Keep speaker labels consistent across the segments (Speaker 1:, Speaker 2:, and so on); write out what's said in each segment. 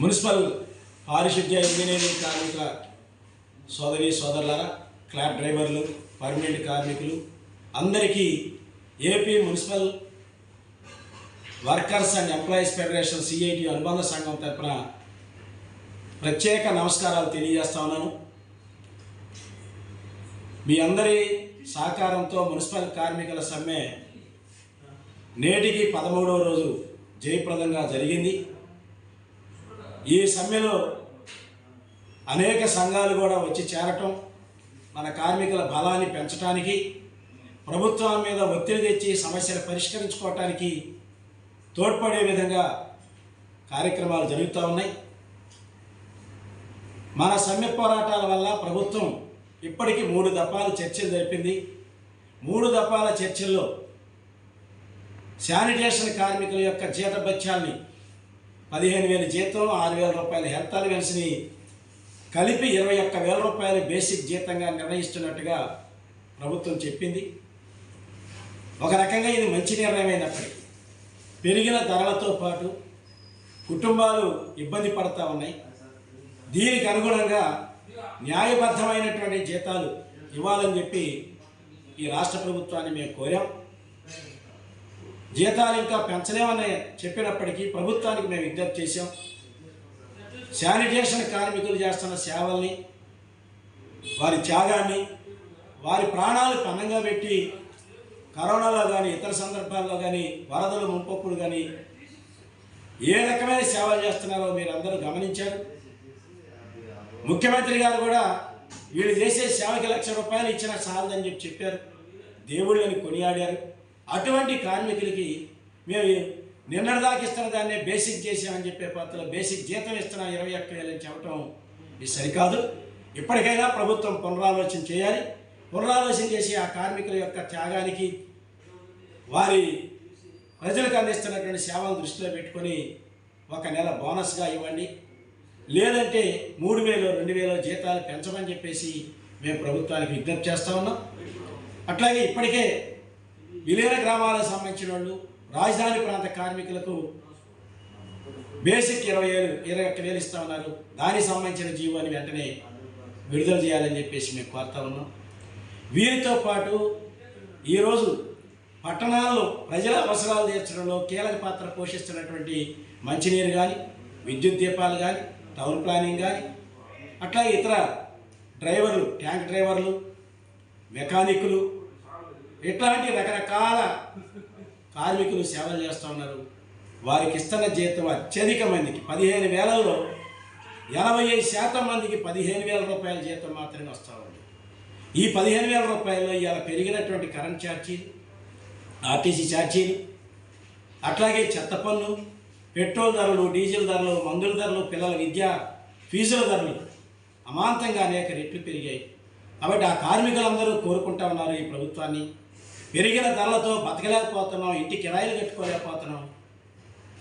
Speaker 1: Municipal పారిశుద్ధ్య engineering కార్మికుల సోదరి సోదరులారా క్లాబ్ డ్రైవర్లు పర్మనెంట్ కార్మికులు అందరికీ AP municipal workers and employees federation CIT అనుబంధ సంఘం తరఫున ప్రత్యేక నమస్కారాలు తెలియజేస్తా ఉన్నాను. మీ అందరి సహకారంతో మున్సిపల్ కార్మికుల సమ్మె నేటికి పదమూడవ రోజు జయప్రదంగా జరిగింది. ఈ సమ్మెలో అనేక సంఘాలు కూడా వచ్చి చేరటం మన కార్మికుల బలాన్ని పెంచడానికి ప్రభుత్వం మీద ఒత్తిడి తెచ్చి సమస్యలు పరిష్కరించుకోవటానికి తోడ్పడే విధంగా కార్యక్రమాలు జరుగుతూ ఉన్నాయి. మన సమ్మె పోరాటాల వల్ల ప్రభుత్వం ఇప్పటికీ మూడు దఫాల చర్చలు జరిపింది. మూడు దఫాల చర్చల్లో శానిటేషన్ కార్మికుల యొక్క జీతభత్యాల్ని పదిహేను వేల జీతం ఆరు వేల రూపాయల హెల్త్ అలవెన్స్ని కలిపి ఇరవై ఒక్క వేల రూపాయల బేసిక్ జీతంగా నిర్ణయిస్తున్నట్టుగా ప్రభుత్వం చెప్పింది. ఒక రకంగా ఇది మంచి నిర్ణయం అయినప్పటికీ పెరిగిన ధరలతో పాటు కుటుంబాలు ఇబ్బంది పడతా ఉన్నాయి. దీనికి అనుగుణంగా న్యాయబద్ధమైనటువంటి జీతాలు ఇవ్వాలని చెప్పి ఈ రాష్ట్ర ప్రభుత్వాన్ని మేము కోరాం. జీతాలు ఇంకా పెంచలేమని చెప్పినప్పటికీ ప్రభుత్వానికి మేము విజ్ఞప్తి చేశాం. శానిటేషన్ కార్మికులు చేస్తున్న సేవల్ని వారి త్యాగాన్ని వారి ప్రాణాలు పన్నంగా పెట్టి కరోనాలో కానీ ఇతర సందర్భాల్లో కానీ వరదలు ముంపప్పుడు కానీ ఏ రకమైన సేవలు చేస్తున్నారో మీరు అందరూ గమనించారు. ముఖ్యమంత్రి గారు కూడా వీళ్ళు చేసే సేవకి లక్ష రూపాయలు ఇచ్చినా చాలదని చెప్పి చెప్పారు. దేవుళ్ళని కొనియాడారు. అటువంటి కార్మికులకి మేము నిన్నటిదాకా ఇస్తున్న దాన్నే బేసిక్ చేసామని చెప్పే పాత్రలో బేసిక్ జీతం ఇస్తున్నాం ఇరవై ఒక్క వేలని చెప్పడం ఇది సరికాదు. ఇప్పటికైనా ప్రభుత్వం పునరాలోచన చేయాలి. పునరాలోచన చేసి ఆ కార్మికుల యొక్క త్యాగానికి వారి ప్రజలకు అందిస్తున్నటువంటి సేవలను దృష్టిలో పెట్టుకొని ఒక నెల బోనస్గా ఇవ్వండి. లేదంటే మూడు వేలు రెండు వేలు జీతాలు పెంచమని చెప్పేసి మేము ప్రభుత్వానికి విజ్ఞప్తి చేస్తూ ఉన్నాం. అట్లాగే ఇప్పటికే విలీన గ్రామాలకు సంబంధించిన వాళ్ళు రాజధాని ప్రాంత కార్మికులకు బేసిక్ ఇరవై ఏడు ఇరవై ఒక్క వేలు ఇస్తా ఉన్నారు. దానికి సంబంధించిన జీవోని వెంటనే విడుదల చేయాలని చెప్పేసి మేము కోరుతా ఉన్నాం. వీరితో పాటు ఈరోజు పట్టణాల్లో ప్రజల అవసరాలు తీర్చడంలో కీలక పాత్ర పోషిస్తున్నటువంటి మంచినీరు కానీ విద్యుత్ దీపాలు కానీ టౌన్ ప్లానింగ్ కానీ అట్లా ఇతర డ్రైవర్లు ట్యాంక్ డ్రైవర్లు మెకానికులు ఇట్లాంటి రకరకాల కార్మికులు సేవలు చేస్తూ ఉన్నారు. వారికి ఇస్తున్న జీతం అత్యధిక మందికి పదిహేను వేలలో ఎనభై ఐదు శాతం మందికి పదిహేను వేల రూపాయల జీతం మాత్రమే వస్తూ ఉంది. ఈ పదిహేను వేల రూపాయల్లో ఇవాళ పెరిగినటువంటి కరెంట్ ఛార్జీలు ఆర్టీసీ ఛార్జీలు అట్లాగే చెత్త పన్ను పెట్రోల్ ధరలు డీజిల్ ధరలు మందుల ధరలు పిల్లల విద్య ఫీజుల ధరలు అమాంతంగా అనేక రెట్లు పెరిగాయి. కాబట్టి ఆ కార్మికులందరూ కోరుకుంటా ఉన్నారు ఈ ప్రభుత్వాన్ని. పెరిగిన ధరలతో బతకలేకపోతున్నాం ఇంటి కిరాయిలు కట్టుకోలేకపోతున్నాం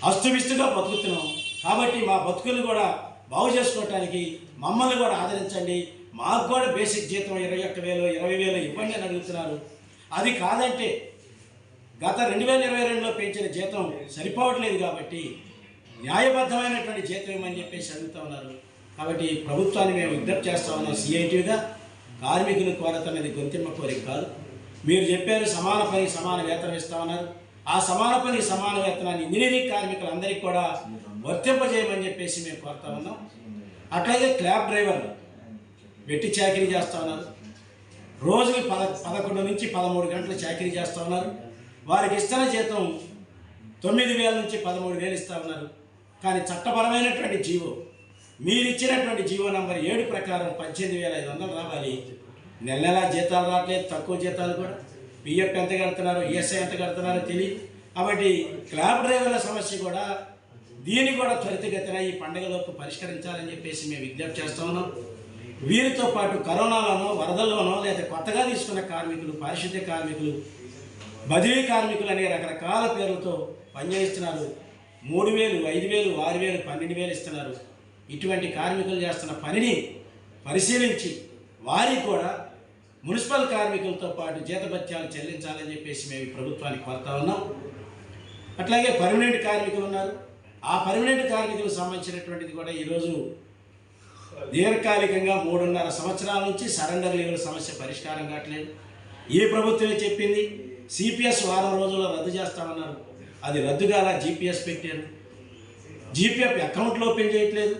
Speaker 1: అస్తువిస్తుగా బతుకుతున్నాం. కాబట్టి మా బతుకులు కూడా బాగు చేసుకోవటానికి మమ్మల్ని కూడా ఆదరించండి. మాకు కూడా బేసిక్ జీతం ఇరవై ఒక్క వేలు ఇరవై వేలు ఇవ్వండి అని అడుగుతున్నారు. అది కాదంటే గత రెండు వేల ఇరవై రెండులో పెంచిన జీతం సరిపోవట్లేదు కాబట్టి న్యాయబద్ధమైనటువంటి జీతం ఇవ్వమని చెప్పేసి అడుగుతూ ఉన్నారు. కాబట్టి ప్రభుత్వాన్ని మేము విజ్ఞప్తి చేస్తా ఉన్నాం. సిఐటిగా కార్మికులు కోరతన్నది గొంతిమ్మ కోరిక కాదు. మీరు చెప్పారు సమాన పని సమాన వేతనం ఇస్తామన్నారు. ఆ సమాన పని సమాన వేతనాన్ని ఇంజనీరింగ్ కార్మికులందరికీ కూడా వర్తింపజేయమని చెప్పేసి మేము కోరుతా ఉన్నాం. అట్లాగే క్లాబ్ డ్రైవర్లు వెట్టి చాకరీ చేస్తూ ఉన్నారు. రోజుకి పద పదకొండు నుంచి పదమూడు గంటలు చాకరీ చేస్తూ ఉన్నారు. వారికి ఇస్తున్న జీతం తొమ్మిది వేల నుంచి పదమూడు వేలు ఇస్తూ ఉన్నారు. కానీ చట్టపరమైనటువంటి జీవో మీరు ఇచ్చినటువంటి జీవో నంబర్ ఏడు ప్రకారం పద్దెనిమిది వేల ఐదు వందలు రావాలి. నెల నెలా జీతాలు రావట్లేదు తక్కువ జీతాలు కూడా. పిఎఫ్ ఎంత కడుతున్నారు ఈఎస్ఐ ఎంత కడుతున్నారో తెలియదు. కాబట్టి క్లాబ్ డ్రైవర్ల సమస్య కూడా దీన్ని కూడా త్వరితగతిన ఈ పండుగలోపు పరిష్కరించాలని చెప్పేసి మేము విజ్ఞప్తి చేస్తా ఉన్నాం. వీరితో పాటు కరోనాలోనో వరదల్లోనో లేదా కొత్తగా తీసుకున్న కార్మికులు పారిశుద్ధ్య కార్మికులు బదిలీ కార్మికులు అనే రకరకాల పేర్లతో పనిచేస్తున్నారు. మూడు వేలు ఐదు వేలు ఆరు వేలు పన్నెండు వేలు ఇస్తున్నారు. ఇటువంటి కార్మికులు చేస్తున్న పనిని పరిశీలించి వారికి కూడా మున్సిపల్ కార్మికులతో పాటు జీతభత్యాలు చెల్లించాలని చెప్పేసి మేము ప్రభుత్వానికి కోరుతా ఉన్నాం. అట్లాగే పర్మనెంట్ కార్మికులు ఉన్నారు. ఆ పర్మనెంట్ కార్మికులకు సంబంధించినటువంటిది కూడా ఈరోజు దీర్ఘకాలికంగా మూడున్నర సంవత్సరాల నుంచి సరెండర్ లీవుల సమస్య పరిష్కారం కావట్లేదు. ఈ ప్రభుత్వమే చెప్పింది సిపిఎస్ వారం రోజుల్లో రద్దు చేస్తామన్నారు. అది రద్దు కాల జీపీఎస్ పెట్టారు. జీపీఎఫ్ అకౌంట్లు ఓపెన్ చేయట్లేదు.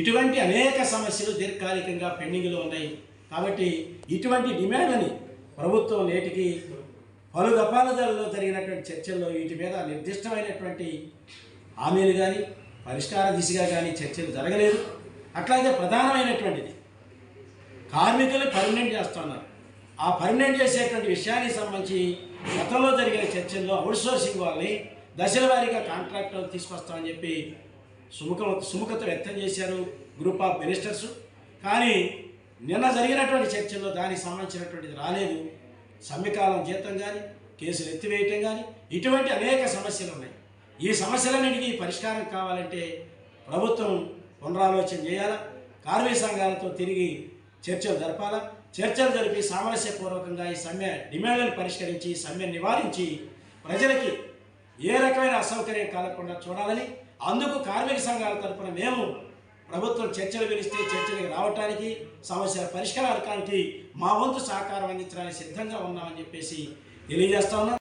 Speaker 1: ఇటువంటి అనేక సమస్యలు దీర్ఘకాలికంగా పెండింగ్లో ఉన్నాయి. కాబట్టి ఇటువంటి డిమాండ్లని ప్రభుత్వం నేటికి పలు దఫాలుదలలో జరిగినటువంటి చర్చల్లో వీటి మీద నిర్దిష్టమైనటువంటి హామీలు కానీ పరిష్కార దిశగా కానీ చర్చలు జరగలేదు. అట్లాగే ప్రధానమైనటువంటిది కార్మికులు పర్మనెంట్ చేస్తున్నారు. ఆ పర్మనెంట్ చేసేటువంటి విషయానికి సంబంధించి గతంలో జరిగిన చర్చల్లో అవుట్సోర్సింగ్ వాళ్ళని దశల వారీగా కాంట్రాక్టర్లు తీసుకొస్తామని చెప్పి సుముఖ సుముఖత వ్యక్తం చేశారు గ్రూప్ ఆఫ్ మినిస్టర్స్. కానీ నిన్న జరిగినటువంటి చర్చల్లో దానికి సంబంధించినటువంటిది రాలేదు. సమ్మెకాలం జీతం కానీ కేసులు ఎత్తివేయటం కానీ ఇటువంటి అనేక సమస్యలు ఉన్నాయి. ఈ సమస్యలన్నిటికీ పరిష్కారం కావాలంటే ప్రభుత్వం పునరాలోచన చేయాలా? కార్మిక సంఘాలతో తిరిగి చర్చలు జరపాలా? చర్చలు జరిపి సామరస్యపూర్వకంగా ఈ సమ్మె డిమాండ్లను పరిష్కరించి సమ్మె నివారించి ప్రజలకి ఏ రకమైన అసౌకర్యం కలగకుండా చూడాలని అందుకు కార్మిక సంఘాల తరపున మేము ప్రభుత్వం చర్చలు పిలిస్తే చర్చలకు రావటానికి సమస్యల పరిష్కారానికి మా వంతు సహకారం అందించడానికి సిద్ధంగా ఉన్నామని చెప్పేసి తెలియజేస్తా ఉన్నాం.